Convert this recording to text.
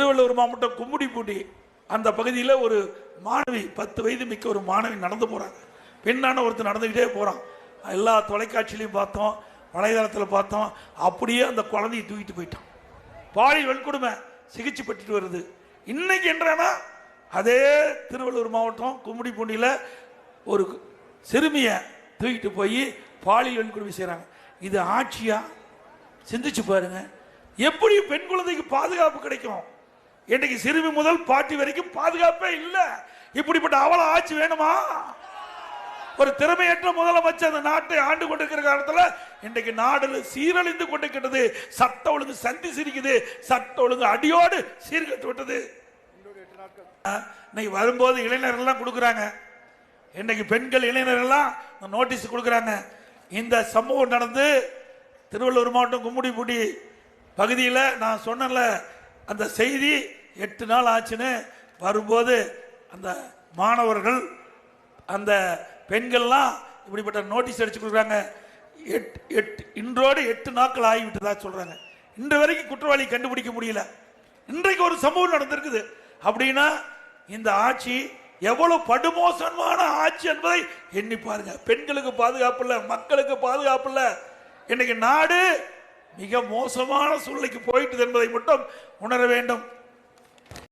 திருவள்ளூர் மாவட்டம் கும்முடிப்பூட்டி அந்த பகுதியில் ஒரு மாணவி பத்து வயது மிக்க ஒரு மாணவி நடந்து போகிறாங்க பெண்ணான ஒருத்தர் நடந்துக்கிட்டே போகிறான் எல்லா தொலைக்காட்சியிலையும் பார்த்தோம் வலைதளத்தில் பார்த்தோம் அப்படியே அந்த குழந்தையை தூக்கிட்டு போயிட்டான். பாலியல் வன்கொடுமை சிகிச்சை பெற்றுட்டு வருது. இன்னைக்கு என்றானா அதே திருவள்ளூர் மாவட்டம் கும்மிடிப்பூண்டியில் ஒரு சிறுமியை தூக்கிட்டு போய் பாலியல் வன்கொடுமை செய்கிறாங்க இது ஆட்சியாக சிந்திச்சு பாருங்க. எப்படி பெண் குழந்தைக்கு பாதுகாப்பு கிடைக்கும். இன்னைக்கு சிறுமி முதல் பாட்டி வரைக்கும் பாதுகாப்பே இல்லை. இப்படிப்பட்ட அவல ஆட்சி வேணுமா? ஒரு திறமையற்ற முதலமைச்சர் அந்த நாட்டை ஆண்டு கொண்டிருக்கிற காலத்துல இன்றைக்கு நாடு சீரழிந்து கொண்டிருக்கிறது சட்ட ஒழுங்கு சந்தி சிரிக்குது. சட்ட ஒழுங்கு அடியோடு சீர்கட்டு விட்டது. இன்னைக்கு வரும்போது இளைஞர்கள்லாம் கொடுக்குறாங்க. இன்னைக்கு பெண்கள் இளைஞர்கள் எல்லாம் நோட்டீஸ் கொடுக்குறாங்க. இந்த சம்பவம் நடந்து திருவள்ளூர் மாவட்டம் கும்முடிப்பூடி பகுதியில் நான் சொன்னல அந்த செய்தி எட்டு நாள் ஆச்சுன்னு வரும்போது அந்த மாணவர்கள் அந்த பெண்கள்லாம் இப்படிப்பட்ட நோட்டீஸ் அடிச்சு கொடுக்குறாங்க. எட் எட்டு இன்றோடு எட்டு நாட்கள் ஆகிவிட்டதா சொல்கிறாங்க இன்று வரைக்கும் குற்றவாளி கண்டுபிடிக்க முடியல. இன்றைக்கு ஒரு சம்பவம் நடந்திருக்குது. அப்படின்னா இந்த ஆட்சி எவ்வளவு படுமோசமான ஆட்சி என்பதை எண்ணி பாருங்க. பெண்களுக்கு பாதுகாப்பு இல்லை மக்களுக்கு பாதுகாப்பு இல்லை. இன்னைக்கு நாடு மிக மோசமான சூழ்நிலைக்கு போயிட்டது என்பதை மட்டும் உணர வேண்டும்.